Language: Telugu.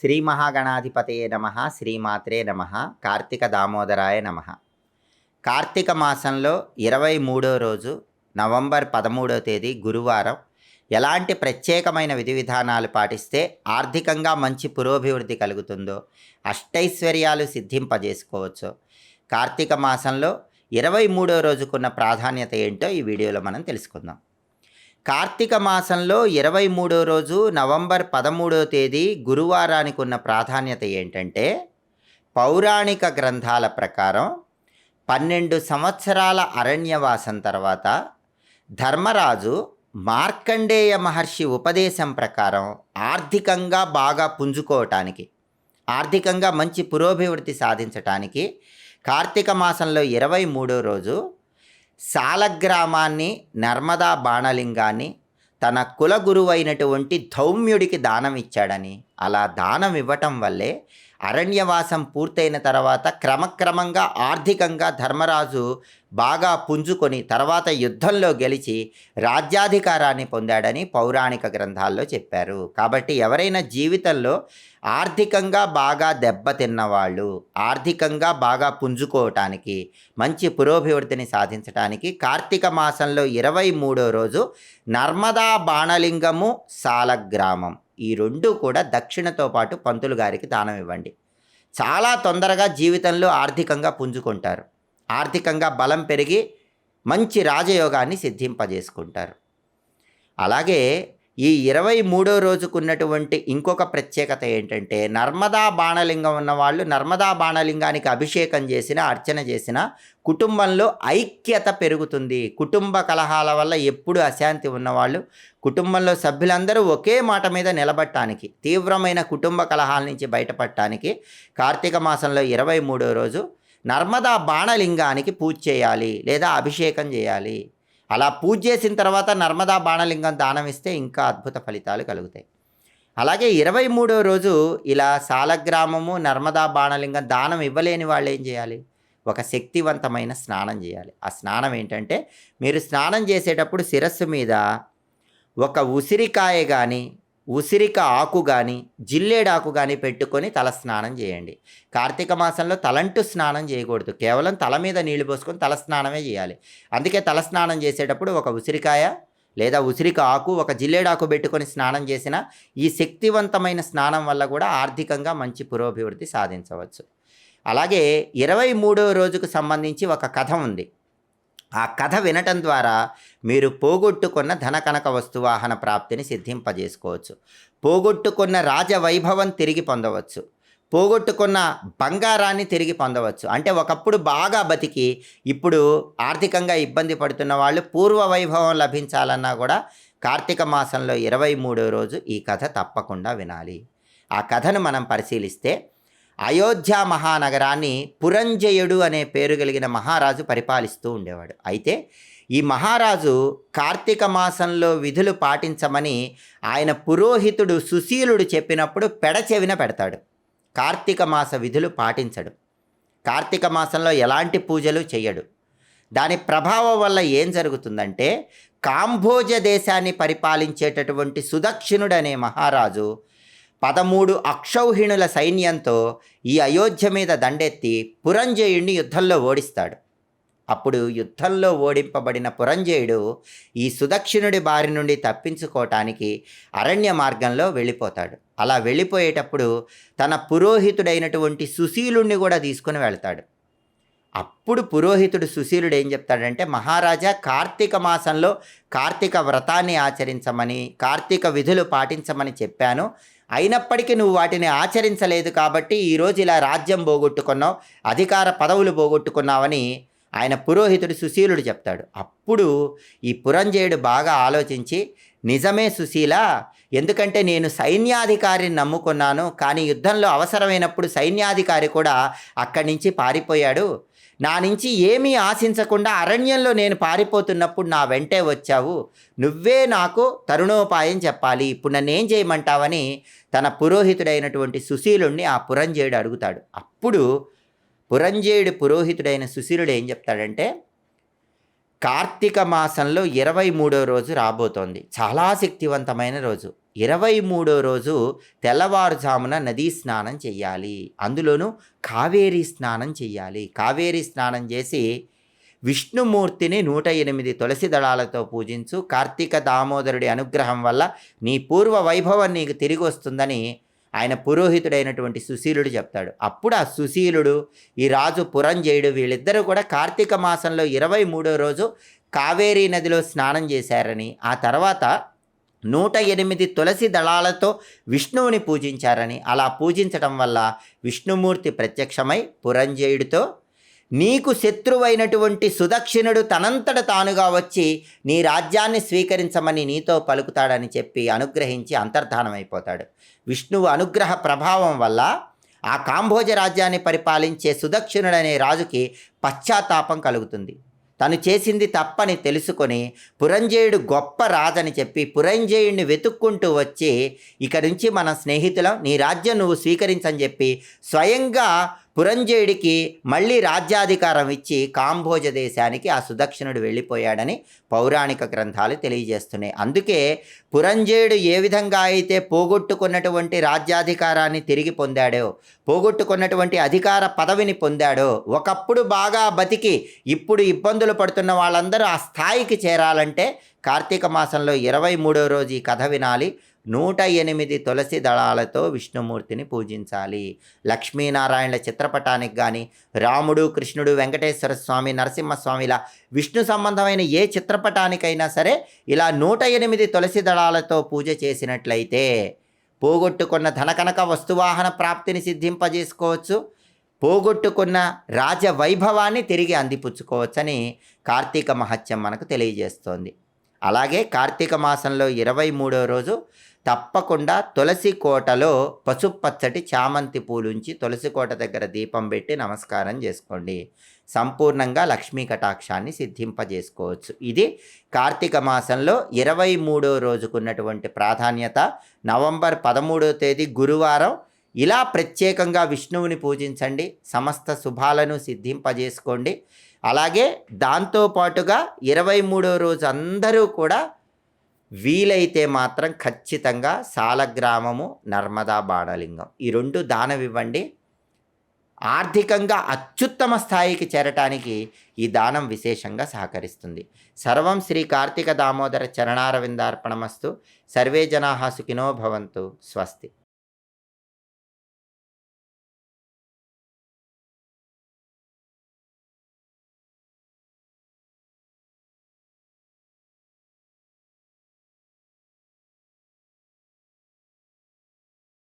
శ్రీ మహాగణాధిపతయే నమ శ్రీమాత్రే నమ కార్తీక దామోదరాయ నమ. కార్తీక మాసంలో ఇరవై మూడో రోజు నవంబర్ పదమూడో తేదీ గురువారం ఎలాంటి ప్రత్యేకమైన విధి విధానాలు పాటిస్తే ఆర్థికంగా మంచి పురోభివృద్ధి కలుగుతుందో అష్టైశ్వర్యాలు సిద్ధింపజేసుకోవచ్చు. కార్తీక మాసంలో ఇరవై మూడో రోజుకున్న ప్రాధాన్యత ఏంటో ఈ వీడియోలో మనం తెలుసుకుందాం. కార్తీక మాసంలో ఇరవై మూడో రోజు నవంబర్ పదమూడో తేదీ గురువారానికి ఉన్న ప్రాధాన్యత ఏంటంటే పౌరాణిక గ్రంథాల ప్రకారం పన్నెండు సంవత్సరాల అరణ్యవాసం తర్వాత ధర్మరాజు మార్కండేయ మహర్షి ఉపదేశం ప్రకారం ఆర్థికంగా బాగా పుంజుకోవటానికి ఆర్థికంగా మంచి పురోభివృద్ధి సాధించటానికి కార్తీక మాసంలో ఇరవై మూడో రోజు సాలగ్రామాన్ని నర్మదా బాణలింగాన్ని తన కులగురువైనటువంటి ధౌమ్యుడికి దానం ఇచ్చాడని అలా దానం ఇవ్వటం వల్లే అరణ్యవాసం పూర్తయిన తర్వాత క్రమక్రమంగా ఆర్థికంగా ధర్మరాజు బాగా పుంజుకొని తర్వాత యుద్ధంలో గెలిచి రాజ్యాధికారాన్ని పొందాడని పౌరాణిక గ్రంథాల్లో చెప్పారు. కాబట్టి ఎవరైనా జీవితంలో ఆర్థికంగా బాగా దెబ్బతిన్న వాళ్ళు ఆర్థికంగా బాగా పుంజుకోవటానికి మంచి పురోభివృద్ధిని సాధించడానికి కార్తీక మాసంలో ఇరవై మూడో రోజు నర్మదా బాణలింగము సాలగ్రామం. ఈ రెండు కూడా దక్షిణతో పాటు పంతులు గారికి దానం ఇవ్వండి. చాలా తొందరగా జీవితంలో ఆర్థికంగా పుంజుకుంటారు. ఆర్థికంగా బలం పెరిగి మంచి రాజయోగాన్ని సిద్ధింపజేసుకుంటారు. అలాగే ఈ ఇరవై మూడో రోజుకున్నటువంటి ఇంకొక ప్రత్యేకత ఏంటంటే నర్మదా బాణలింగం ఉన్నవాళ్ళు నర్మదా బాణలింగానికి అభిషేకం చేసిన అర్చన చేసిన కుటుంబంలో ఐక్యత పెరుగుతుంది. కుటుంబ కలహాల వల్ల ఎప్పుడు అశాంతి ఉన్నవాళ్ళు కుటుంబంలో సభ్యులందరూ ఒకే మాట మీద నిలబడటానికి తీవ్రమైన కుటుంబ కలహాల నుంచి బయటపడటానికి కార్తీక మాసంలో ఇరవై మూడో రోజు నర్మదా బాణలింగానికి పూజ చేయాలి లేదా అభిషేకం చేయాలి. అలా పూజ చేసిన తర్వాత నర్మదా బాణలింగం దానం ఇస్తే ఇంకా అద్భుత ఫలితాలు కలుగుతాయి. అలాగే ఇరవై మూడో రోజు ఇలా సాలగ్రామము నర్మదా బాణలింగం దానం ఇవ్వలేని వాళ్ళు ఏం చేయాలి? ఒక శక్తివంతమైన స్నానం చేయాలి. ఆ స్నానం ఏంటంటే మీరు స్నానం చేసేటప్పుడు శిరస్సు మీద ఒక ఉసిరికాయ కానీ ఉసిరిక ఆకు కానీ జిల్లేడాకు కానీ పెట్టుకొని తల స్నానం చేయండి. కార్తీక మాసంలో తలంటు స్నానం చేయకూడదు. కేవలం తల మీద నీళ్ళు పోసుకొని తల స్నానమే చేయాలి. అందుకే తల స్నానం చేసేటప్పుడు ఒక ఉసిరికాయ లేదా ఉసిరిక ఆకు ఒక జిల్లేడాకు పెట్టుకొని స్నానం చేసిన ఈ శక్తివంతమైన స్నానం వల్ల కూడా ఆర్థికంగా మంచి పురోభివృద్ధి సాధించవచ్చు. అలాగే ఇరవై మూడో రోజుకు సంబంధించి ఒక కథ ఉంది. ఆ కథ వినటం ద్వారా మీరు పోగొట్టుకున్న ధన కనక వస్తువాహన ప్రాప్తిని సిద్ధింపజేసుకోవచ్చు. పోగొట్టుకున్న రాజవైభవం తిరిగి పొందవచ్చు. పోగొట్టుకున్న బంగారాన్ని తిరిగి పొందవచ్చు. అంటే ఒకప్పుడు బాగా బతికి ఇప్పుడు ఆర్థికంగా ఇబ్బంది పడుతున్న వాళ్ళు పూర్వ వైభవం లభించాలన్నా కూడా కార్తీక మాసంలో ఇరవై మూడో రోజు ఈ కథ తప్పకుండా వినాలి. ఆ కథను మనం పరిశీలిస్తే అయోధ్య మహానగరాన్ని పురంజయుడు అనే పేరు కలిగిన మహారాజు పరిపాలిస్తూ ఉండేవాడు. అయితే ఈ మహారాజు కార్తీక మాసంలో విధులు పాటించమని ఆయన పురోహితుడు సుశీలుడు చెప్పినప్పుడు పెడచెవిన పెడతాడు. కార్తీక మాస విధులు పాటించడు. కార్తీక మాసంలో ఎలాంటి పూజలు చేయడు దాని ప్రభావం వల్ల ఏం జరుగుతుందంటే కాంభోజ దేశాన్ని పరిపాలించేటటువంటి సుదక్షిణుడనే అనే మహారాజు పదమూడు అక్షౌహిణుల సైన్యంతో ఈ అయోధ్య మీద దండెత్తి పురంజయుడిని యుద్ధంలో ఓడిస్తాడు. అప్పుడు యుద్ధంలో ఓడింపబడిన పురంజయుడు ఈ సుదక్షిణుడి బారి నుండి తప్పించుకోవటానికి అరణ్య మార్గంలో వెళ్ళిపోతాడు. అలా వెళ్ళిపోయేటప్పుడు తన పురోహితుడైనటువంటి సుశీలుణ్ణి కూడా తీసుకుని వెళ్తాడు. అప్పుడు పురోహితుడు సుశీలుడు ఏం చెప్తాడంటే మహారాజా కార్తీక మాసంలో కార్తీక వ్రతాన్ని ఆచరించమని కార్తీక విధులు పాటించమని చెప్పాను. అయినప్పటికీ నువ్వు వాటిని ఆచరించలేదు కాబట్టి ఈరోజు ఇలా రాజ్యం పోగొట్టుకున్నావు అధికార పదవులు పోగొట్టుకున్నావని ఆయన పురోహితుడు సుశీలుడు చెప్తాడు. అప్పుడు ఈ పురంజయుడు బాగా ఆలోచించి నిజమే సుశీల ఎందుకంటే నేను సైన్యాధికారిని నమ్ముకున్నాను కానీ యుద్ధంలో అవసరమైనప్పుడు సైన్యాధికారి కూడా అక్కడి నుంచి పారిపోయాడు. నా నుంచి ఏమీ ఆశించకుండా అరణ్యంలో నేను పారిపోతున్నప్పుడు నా వెంటే వచ్చావు. నువ్వే నాకు తరుణోపాయం చెప్పాలి. ఇప్పుడు నన్ను ఏం చేయమంటావని తన పురోహితుడైనటువంటి సుశీలుణ్ణి ఆ పురంజయుడు అడుగుతాడు. అప్పుడు పురంజేయుడు పురోహితుడైన సుశీలుడు ఏం చెప్తాడంటే కార్తీక మాసంలో ఇరవై మూడో రోజు రాబోతోంది. చాలా శక్తివంతమైన రోజు. ఇరవై మూడో రోజు తెల్లవారుజామున నదీ స్నానం చేయాలి అందులోనూ కావేరీ స్నానం చేయాలి కావేరీ స్నానం చేసి విష్ణుమూర్తిని నూట ఎనిమిది తులసి దళాలతో పూజించు కార్తీక దామోదరుడి అనుగ్రహం వల్ల నీ పూర్వ వైభవం నీకు తిరిగి వస్తుందని ఆయన పురోహితుడైనటువంటి సుశీలుడు చెప్తాడు. అప్పుడు ఆ సుశీలుడు ఈ రాజు పురంజయుడు వీళ్ళిద్దరూ కూడా కార్తీక మాసంలో ఇరవై మూడో రోజు కావేరీ నదిలో స్నానం చేశారని ఆ తర్వాత నూట ఎనిమిది తులసి దళాలతో విష్ణువుని పూజించారని. అలా పూజించడం వల్ల విష్ణుమూర్తి ప్రత్యక్షమై పురంజయుడితో నీకు శత్రువైనటువంటి సుదక్షిణుడు తనంతట తానుగా వచ్చి నీ రాజ్యాన్ని స్వీకరించమని నీతో పలుకుతాడని చెప్పి అనుగ్రహించి అంతర్ధానమైపోతాడు. విష్ణువు అనుగ్రహ ప్రభావం వల్ల ఆ కాంభోజ రాజ్యాన్ని పరిపాలించే సుదక్షిణుడనే రాజుకి పశ్చాత్తాపం కలుగుతుంది. తను చేసింది తప్పని తెలుసుకొని పురంజయుడు గొప్ప రాజని చెప్పి పురంజయుడిని వెతుక్కుంటూ వచ్చి ఇక నుంచి మన స్నేహితులం నీ రాజ్యం నువ్వు స్వీకరించని చెప్పి స్వయంగా పురంజయుడికి మళ్ళీ రాజ్యాధికారం ఇచ్చి కాంభోజ దేశానికి ఆ సుదక్షిణుడు వెళ్ళిపోయాడని పౌరాణిక గ్రంథాలు తెలియజేస్తున్నాయి. అందుకే పురంజయుడు ఏ విధంగా అయితే పోగొట్టుకున్నటువంటి రాజ్యాధికారాన్ని తిరిగి పొందాడో పోగొట్టుకున్నటువంటి అధికార పదవిని పొందాడో ఒకప్పుడు బాగా బతికి ఇప్పుడు ఇబ్బందులు పడుతున్న వాళ్ళందరూ ఆ స్థాయికి చేరాలంటే కార్తీక మాసంలో ఇరవై మూడో రోజు ఈ కథ వినాలి. నూట ఎనిమిది తులసి దళాలతో విష్ణుమూర్తిని పూజించాలి. లక్ష్మీనారాయణల చిత్రపటానికి కానీ రాముడు కృష్ణుడు వెంకటేశ్వర స్వామి నరసింహస్వామిలా విష్ణు సంబంధమైన ఏ చిత్రపటానికైనా సరే ఇలా నూట ఎనిమిది తులసి దళాలతో పూజ చేసినట్లయితే పోగొట్టుకున్న ధనకనక వస్తువాహన ప్రాప్తిని సిద్ధింపజేసుకోవచ్చు. పోగొట్టుకున్న రాజ వైభవాన్ని తిరిగి అందిపుచ్చుకోవచ్చని కార్తీక మహత్యం మనకు తెలియజేస్తోంది. అలాగే కార్తీక మాసంలో ఇరవై మూడో రోజు తప్పకుండా తులసి కోటలో పసుపచ్చటి చామంతి పూలుంచి తులసి కోట దగ్గర దీపం పెట్టి నమస్కారం చేసుకోండి. సంపూర్ణంగా లక్ష్మీ కటాక్షాన్ని సిద్ధింపజేసుకోవచ్చు. ఇది కార్తీక మాసంలో ఇరవై మూడో రోజుకున్నటువంటి ప్రాధాన్యత. నవంబర్ పదమూడో తేదీ గురువారం. ఇలా ప్రత్యేకంగా విష్ణువుని పూజించండి. సమస్త శుభాలను సిద్ధింపజేసుకోండి. అలాగే దాంతోపాటుగా ఇరవై మూడో రోజు అందరూ కూడా వీలైతే మాత్రం ఖచ్చితంగా సాలగ్రామము నర్మదా బాణలింగం ఈ రెండు దానం ఇవ్వండి. ఆర్థికంగా అత్యుత్తమ స్థాయికి చేరటానికి ఈ దానం విశేషంగా సహకరిస్తుంది. సర్వం శ్రీ కార్తీక దామోదర చరణారవిందార్పణమస్తు. సర్వే జనా సుఖినో భవంతు. స్వస్తి.